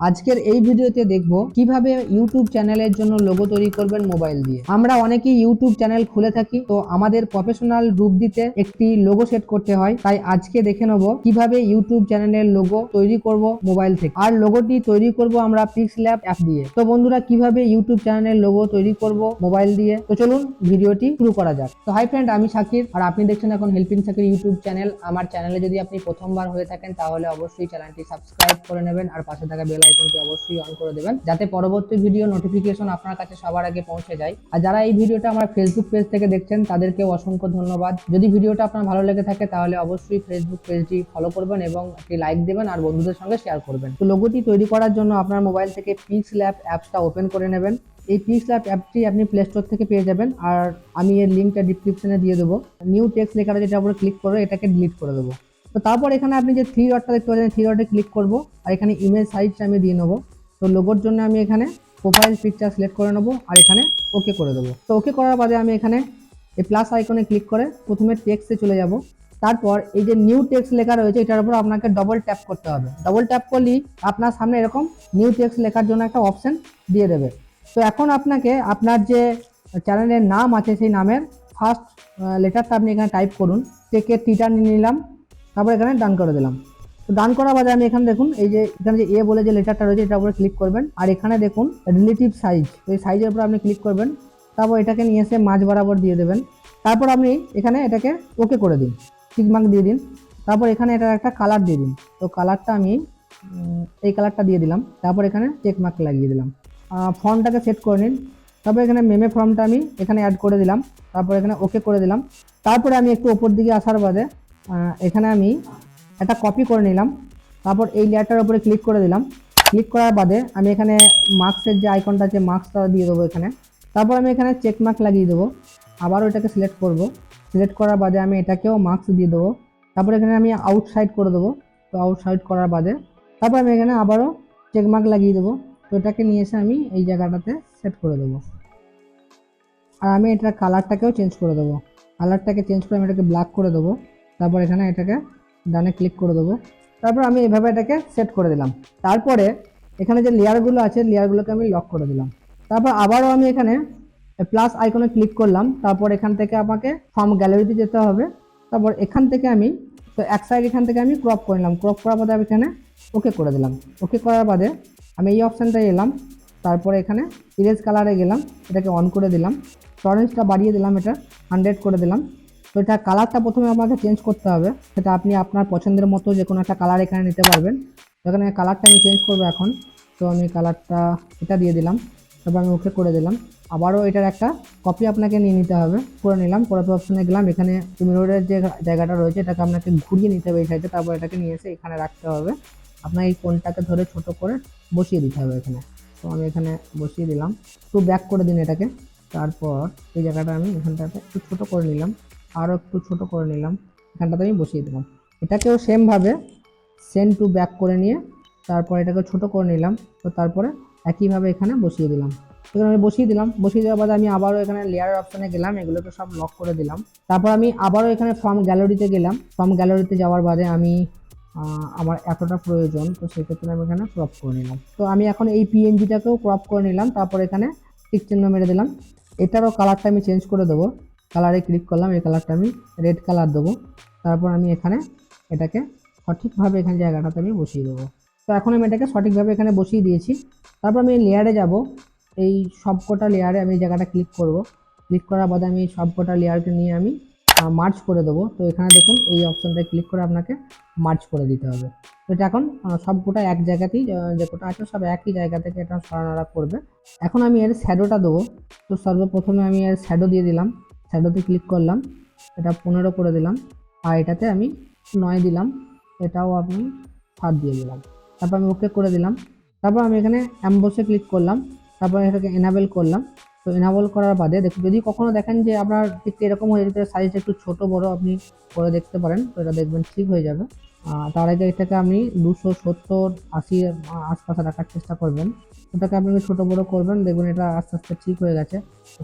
আজকের এই ভিডিওতে দেখব কীভাবে ইউটিউব চ্যানেলের জন্য লোগো তৈরি করবেন মোবাইল দিয়ে। আমরা অনেকেই ইউটিউব চ্যানেল খুলে থাকি, তো আমাদের প্রফেশনাল রূপ দিতে একটি লোগো সেট করতে হয়। তাই আজকে দেখে নেব কীভাবে ইউটিউব চ্যানেলের লোগো তৈরি করব মোবাইল থেকে। আর লোগোটি তৈরি করব আমরা পিক্সল্যাব অ্যাপ দিয়ে। তো বন্ধুরা, কীভাবে ইউটিউব চ্যানেলের লোগো তৈরি করব মোবাইল দিয়ে? তো চলুন ভিডিওটি শুরু করা যাক। তো হাই ফ্রেন্ড আমি শাকির আর আপনি দেখছেন এখন হেল্পিং শাকির ইউটিউব চ্যানেল আমার চ্যানেলে যদি আপনি প্রথমবার হয়ে থাকেন, তাহলে অবশ্যই চ্যানেলটি সাবস্ক্রাইব করে নেবেন আর পাশে থাকা বেল আইকনটি অবশ্যই অন করে দেবেন, যাতে পরবর্তী ভিডিও নোটিফিকেশন আপনার কাছে সবার আগে পৌঁছে যায়। আর যারা এই ভিডিওটা আমার ফেসবুক পেজ থেকে দেখছেন তাদেরকে অসংখ্য ধন্যবাদ। যদি ভিডিওটা আপনার ভালো লেগে থাকে, তাহলে অবশ্যই ফেসবুক পেজটি ফলো করবেন এবং একটি লাইক দেবেন আর বন্ধুদের সঙ্গে শেয়ার করবেন। তো লোগোটি তৈরি করার জন্য আপনার মোবাইল থেকে পিক্স ল্যাব অ্যাপসটা ওপেন করে নেবেন। এই পিক্স ল্যাব অ্যাপটি আপনি প্লে স্টোর থেকে পেয়ে যাবেন। আর আমি এর লিঙ্কটা ডিসক্রিপশনে দিয়ে দেবো। নিউ টেক্সট লেখাটা যেটা উপরে ক্লিক করে এটাকে ডিলিট করে দেবো। তো তারপর এখানে আপনি যে থ্রি ডটটা দেখতে পাচ্ছেন থ্রি ডটে ক্লিক করব, আর এখানে ইমেজ সাইজটা আমি দিয়ে নেব। তো লোগোর জন্য আমি এখানে প্রোফাইল পিকচার সিলেক্ট করে নেব, আর এখানে ওকে করে দেবো। তো ওকে করার বাদে আমি এখানে এই প্লাস আইকনে ক্লিক করে প্রথমে টেক্সটে চলে যাব। তারপর এই যে নিউ টেক্সট লেখা রয়েছে, এটার উপর আপনাকে ডবল ট্যাপ করতে হবে। ডবল ট্যাপ করলেই আপনার সামনে এরকম নিউ টেক্সট লেখার জন্য একটা অপশন দিয়ে দেবে। তো এখন আপনাকে আপনার যে চ্যানেলের নাম আছে, সেই নামের ফার্স্ট লেটারটা আপনি এখানে টাইপ করুন। টেকে টিটা নিয়ে নিলাম। তারপর এখানে ডান করে দিলাম। তো ডান করার বাদে আমি এখানে দেখুন, এই যে এখানে যে এ বলে যে লেটারটা রয়েছে, এটার উপরে ক্লিক করবেন। আর এখানে দেখুন রিলেটিভ সাইজ এই সাইজের উপর আপনি ক্লিক করবেন। তারপর এটাকে নিয়ে এসে মাঝ বরাবর দিয়ে দেবেন। তারপর আপনি এখানে এটাকে ওকে করে দিন মার্ক দিয়ে দিন। তারপর এখানে এটার একটা কালার দিয়ে দিন। তো কালারটা আমি এই কালারটা দিয়ে দিলাম। তারপর এখানে চেক মার্ক লাগিয়ে দিলাম। ফর্মটাকে সেট করে নিন। তারপর এখানে মেমে ফর্মটা আমি এখানে অ্যাড করে দিলাম। তারপর এখানে ওকে করে দিলাম। তারপরে আমি একটু ওপর দিকে আসার বাদে এখানে আমি একটা কপি করে নিলাম। তারপর এই লেয়ারটার উপরে ক্লিক করে দিলাম। ক্লিক করার বাদে আমি এখানে মার্কসের যে আইকনটা আছে মার্কসটা দিয়ে দেবো এখানে। তারপর আমি এখানে চেক মার্ক লাগিয়ে দেবো। আবারও এটাকে সিলেক্ট করব। সিলেক্ট করার বাদে আমি এটাকেও মার্কস দিয়ে দেবো। তারপর এখানে আমি আউটসাইড করে দেবো। তো আউটসাইড করার বাদে তারপর আমি এখানে আবারও চেক মার্ক লাগিয়ে দেবো। তো এটাকে নিয়ে এসে আমি এই জায়গাটাতে সেট করে দেবো। আর আমি এটার কালারটাকেও চেঞ্জ করে দেবো। কালারটাকে চেঞ্জ করে আমি এটাকে ব্ল্যাক করে দেবো। তারপর এখানে এটাকে ডানে ক্লিক করে দেবো। তারপর আমি এভাবে এটাকে সেট করে দিলাম। তারপরে এখানে যে লেয়ারগুলো আছে লেয়ারগুলোকে আমি লক করে দিলাম। তারপর আবারও আমি এখানে প্লাস আইকনে ক্লিক করলাম। তারপর এখান থেকে আমাকে ফর্ম গ্যালারিতে যেতে হবে। তারপর এখান থেকে আমি, তো এক সাইড এখান থেকে আমি ক্রপ করে নিলাম। ক্রপ করার বাদে আমি এখানে ওকে করে দিলাম। ওকে করার বাদে আমি এই অপশানটায় এলাম। তারপরে এখানে ইরেজ কালারে গেলাম। এটাকে অন করে দিলাম। টরেন্সটা বাড়িয়ে দিলাম এটা। হান্ড্রেড করে দিলাম। তো এটা কালারটা প্রথমে আপনাকে চেঞ্জ করতে হবে। সেটা আপনি আপনার পছন্দের মতো যে কোনো একটা কালার এখানে নিতে পারবেন। এখানে কালারটা আমি চেঞ্জ করব এখন। তো আমি কালারটা এটা দিয়ে দিলাম। তারপর আমি ওকে করে দিলাম। আবারও এটার একটা কপি আপনাকে নিয়ে নিতে হবে। করে নিলাম। করাতে অপশানে গেলাম। এখানে মিররের যে জায়গাটা রয়েছে, এটাকে আপনাকে ঘুরিয়ে নিতে হবে এই সাইডে। তারপর এটাকে নিয়ে এসে এখানে রাখতে হবে। আপনার এই কোনটাকে ধরে ছোট করে বসিয়ে দিতে হবে এখানে। তো আমি এখানে বসিয়ে দিলাম। একটু ব্যাক করে দিন এটাকে। তারপর এই জায়গাটা আমি এখানটাতে একটু ছোটো করে নিলাম। আরও একটু ছোট করে নিলাম। এখানটাতে আমি বসিয়ে দিলাম। এটাকেও সেমভাবে সেন টু ব্যাক করে নিয়ে তারপর এটাকে ছোট করে নিলাম। তো তারপরে একইভাবে এখানে বসিয়ে দিলাম। এখানে আমি বসিয়ে দিলাম। বসিয়ে দেওয়ার বাদে আমি আবারও এখানে লেয়ার অপশানে গেলাম। এগুলোকে সব লক করে দিলাম। তারপর আমি আবারও এখানে ফর্ম গ্যালারিতে গেলাম। ফর্ম গ্যালারিতে যাওয়ার বাদে আমি আমার এতটা প্রয়োজন, তো সেক্ষেত্রে আমি এখানে ক্রপ করে নিলাম। তো আমি এখন এই পিএনজিটাকেও ক্রপ করে নিলাম। তারপর এখানে টিক চিহ্ন মেরে দিলাম। এটারও কালারটা আমি চেঞ্জ করে দেবো। কালারে ক্লিক করলাম, এই কালারটা আমি রেড কালার দেবো। তারপর আমি এখানে এটাকে সঠিকভাবে এখানে জায়গাটাতে আমি বসিয়ে দেবো। তো এখন আমি এটাকে সঠিকভাবে এখানে বসিয়ে দিয়েছি। তারপর আমি লেয়ারে যাব। এই সবকটা লেয়ারে আমি জায়গাটা ক্লিক করব। ক্লিক করার বাদে আমি সবকটা লেয়ারকে নিয়ে আমি মার্চ করে দেবো। তো এখানে দেখুন, এই অপশানটায় ক্লিক করে আপনাকে মার্চ করে দিতে হবে। তো এটা এখন সবকটা এক জায়গাতেই যে কোটা আছে সব একই জায়গা থেকে এটা সরানোরা করবে। এখন আমি এর শ্যাডোটা দেবো। তো সর্বপ্রথমে আমি এর শ্যাডো দিয়ে দিলাম। শ্যাডোতে ক্লিক করলাম, এটা পনেরো করে দিলাম, আর এটাতে আমি নয় দিলাম, এটাও আমি সাত দিয়ে দিলাম। তারপর আমি ওকে করে দিলাম। তারপর আমি এখানে অ্যাম্বোসে ক্লিক করলাম, তারপর এটাকে এনাবেল করলাম। তো এনাবেল করার বাদে দেখুন, যদি কখনও দেখেন যে আপনার ঠিক এরকম হয়ে যেতে সাইজটা একটু ছোট বড়, আপনি করে দেখতে পারেন, তো এটা দেখবেন ঠিক হয়ে যাবে। তার আগে এটাকে আপনি দুশো সত্তর, আশি আশপাশে রাখার চেষ্টা করবেন। ওটাকে আপনি ছোট বড় করবেন দেখবেন এটা আস্তে আস্তে ঠিক হয়ে গেছে।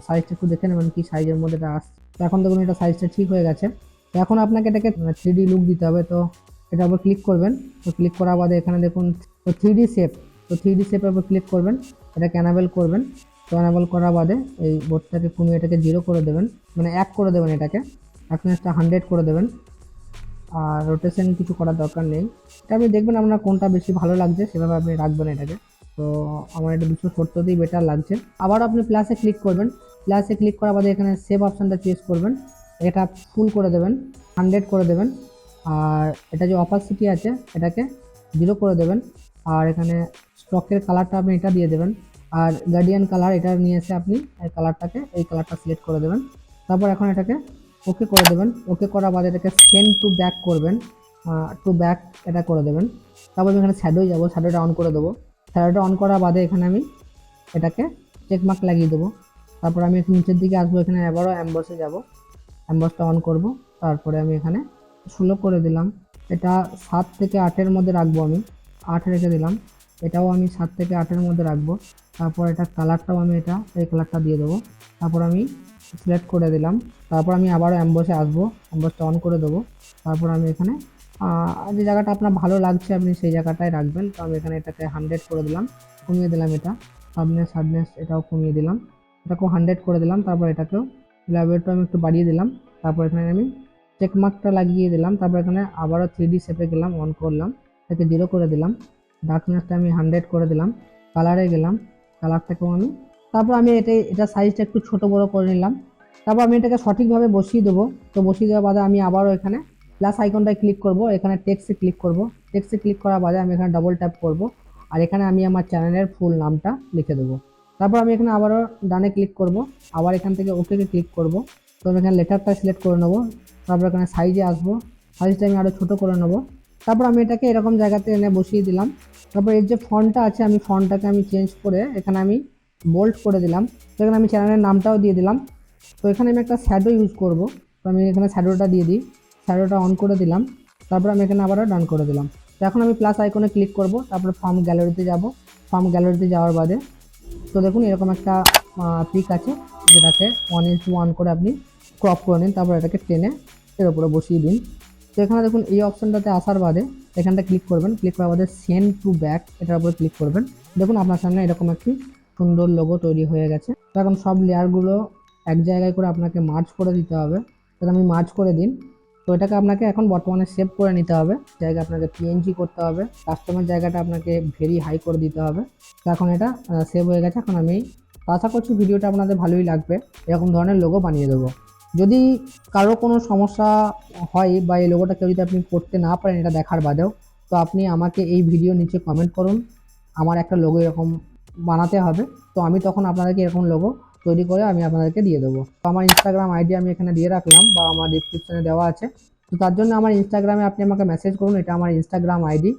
সাইজটা একটু দেখে নেবেন কি সাইজের মধ্যে এটা আসছে। এখন দেখুন এটা সাইজটা ঠিক হয়ে গেছে। এখন আপনাকে এটাকে থ্রি লুক দিতে হবে। তো এটা উপর ক্লিক করবেন। তো ক্লিক করার বাদে এখানে দেখুন, তো থ্রি শেপ তো থ্রি ডি শেপের উপর ক্লিক করবেন। এটাকে অ্যানাবেল করবেন। তো অ্যানাবেল করার বাদে এই বোর্ডটাকে কমিয়ে এটাকে জিরো করে দেবেন। মানে এক করে দেবেন এটাকে। অ্যাকনেসটা হান্ড্রেড করে দেবেন। আর রোটেশন কিছু করার দরকার নেই। এটা আপনি দেখবেন আপনার কোনটা বেশি ভালো লাগছে সেভাবে আপনি রাখবেন এটাকে। তো আমার এটা দুশো সত্তরতেই বেটার লাগছে। আবার আপনি প্লাসে ক্লিক করবেন। প্লাসে ক্লিক করার বাদে এখানে সেভ অপশানটা চুজ করবেন। এটা ফুল করে দেবেন হান্ড্রেড করে দেবেন। আর এটা যে অপাসিটি আছে, এটাকে জিরো করে দেবেন। আর এখানে স্টকের কালারটা আপনি এটা দিয়ে দেবেন। আর গার্ডিয়ান কালার এটা নিয়ে এসে আপনি এই কালারটাকে এই কালারটা সিলেক্ট করে দেবেন। তারপর এখন এটাকে ওকে করে দেবেন। ওকে করার বাদে এটাকে সেন্ড টু ব্যাক করবেন। টু ব্যাক এটা করে দেবেন। তারপর আমি এখানে শ্যাডো যাব শ্যাডোটা অন করে দেবো। শ্যাডোটা অন করার বাদে এখানে আমি এটাকে চেকমার্ক লাগিয়ে দেবো। তারপর আমি একটু নিচের দিকে আসব, এখানে আবারও অ্যাম্বসে যাব। অ্যাম্বসটা অন করব। তারপরে আমি এখানে ষোলো করে দিলাম। এটা সাত থেকে আটের মধ্যে রাখব আমি। আট রেখে দিলাম। এটাও আমি সাত থেকে আটের মধ্যে রাখব। তারপর এটা কালারটাও আমি এটা এই কালারটা দিয়ে দেবো। তারপর আমি সিলেক্ট করে দিলাম। তারপর আমি আবারও অ্যাম্বসে আসব। অ্যাম্বসটা অন করে দেবো। তারপর আমি এখানে যে জায়গাটা আপনার ভালো লাগছে আপনি সেই জায়গাটায় রাখবেন। তো আমি এখানে এটাকে হান্ড্রেড করে দিলাম। কমিয়ে দিলাম এটা। সাবনেস হার্ডনেস এটাও কমিয়ে দিলাম। এটাকেও হান্ড্রেড করে দিলাম। তারপর এটাকেও লেভেলটা আমি একটু বাড়িয়ে দিলাম। তারপর এখানে আমি চেকমার্কটা লাগিয়ে দিলাম। তারপর এখানে আবারও থ্রি ডি শেপে গেলাম অন করলাম। এটাকে জিরো করে দিলাম। ডার্কনেসটা আমি হান্ড্রেড করে দিলাম। কালারে গেলাম। কালারটাকেও আমি তারপর আমি এটা এটা সাইজটা একটু ছোট বড় করে নিলাম। তারপর আমি এটাকে সঠিকভাবে বসিয়ে দেবো। তো বসিয়ে দেওয়ার বাদে আমি আবারও এখানে প্লাস আইকনটায় ক্লিক করব। এখানে টেক্সটে ক্লিক করব। টেক্সটে ক্লিক করার বাদে আমি এখানে ডবল ট্যাপ করব। আর এখানে আমি আমার চ্যানেলের ফুল নামটা লিখে দেবো। তারপর আমি এখানে আবারও ডানে ক্লিক করব। আবার এখান থেকে ওকেকে ক্লিক করব। তো আমি এখানে লেটারটা সিলেক্ট করে নেব। তারপর এখানে সাইজে আসব। সাইজটা আমি আরও ছোটো করে নেব। তারপর আমি এটাকে এরকম জায়গাতে এনে বসিয়ে দিলাম। তারপর এর যে ফন্টটা আছে, আমি ফন্টটাকে আমি চেঞ্জ করে এখানে আমি বোল্ড করে দিলাম। তো এখানে আমি চ্যানেলের নামটাও দিয়ে দিলাম। তো এখানে আমি একটা শ্যাডো ইউজ করব। তো আমি এখানে শ্যাডোটা দিয়ে দিই। শ্যাডোটা অন করে দিলাম। তারপর আমি এখানে আবারও ডান করে দিলাম। তো এখন আমি প্লাস আইকনে ক্লিক করব। তারপর ফার্ম গ্যালারিতে যাব। ফার্ম গ্যালারিতে যাওয়ার বাদে, তো দেখুন এরকম একটা পিক আছে। যেটাকে ওয়ান ইস ওয়ান করে আপনি ক্রপ করে নিন। তারপর এটাকে টেনে এর উপরে বসিয়ে দিন। তো এখানে দেখুন এই অপশানটাতে আসার বাদে এখানটা ক্লিক করবেন। ক্লিক করার বাদে সেন্ড টু ব্যাক এটার উপরে ক্লিক করবেন। দেখুন আপনার সামনে এরকম একটি সুন্দর লোগো তৈরি হয়ে গেছে। তো এখন সব লেয়ারগুলো এক জায়গায় করে আপনাকে মার্চ করে দিতে হবে। তো আমি মার্চ করে দিন। তো এটাকে আপনাকে এখন বর্তমানে সেভ করে নিতে হবে। জায়গা আপনাকে পিএনজি করতে হবে। কাস্টমার জায়গাটা আপনাকে ভেরি হাই করে দিতে হবে। তো এখন এটা সেভ হয়ে গেছে। এখন আমি আশা করছি ভিডিওটা আপনাদের ভালোই লাগবে। এরকম ধরনের লোগো বানিয়ে দেবো। যদি কারও কোনো সমস্যা হয় বা এই লোগোটা কেউ যদি আপনি করতে না পারেন, এটা দেখার বাদেও, তো আপনি আমাকে এই ভিডিও নিচে কমেন্ট করুন। আমার একটা লোগো এরকম বানাতে হবে, তো আমি তখন আপনাদেরকে এরকম লোগো তৈরি করে আমি আপনাদেরকে দিয়ে দেবো। তো আমার ইনস্টাগ্রাম আইডি আমি এখানে দিয়ে রাখলাম বা আমার ডিসক্রিপশানে দেওয়া আছে। তো তার জন্য আমার ইনস্টাগ্রামে আপনি আমাকে মেসেজ করুন, এটা আমার ইনস্টাগ্রাম আইডি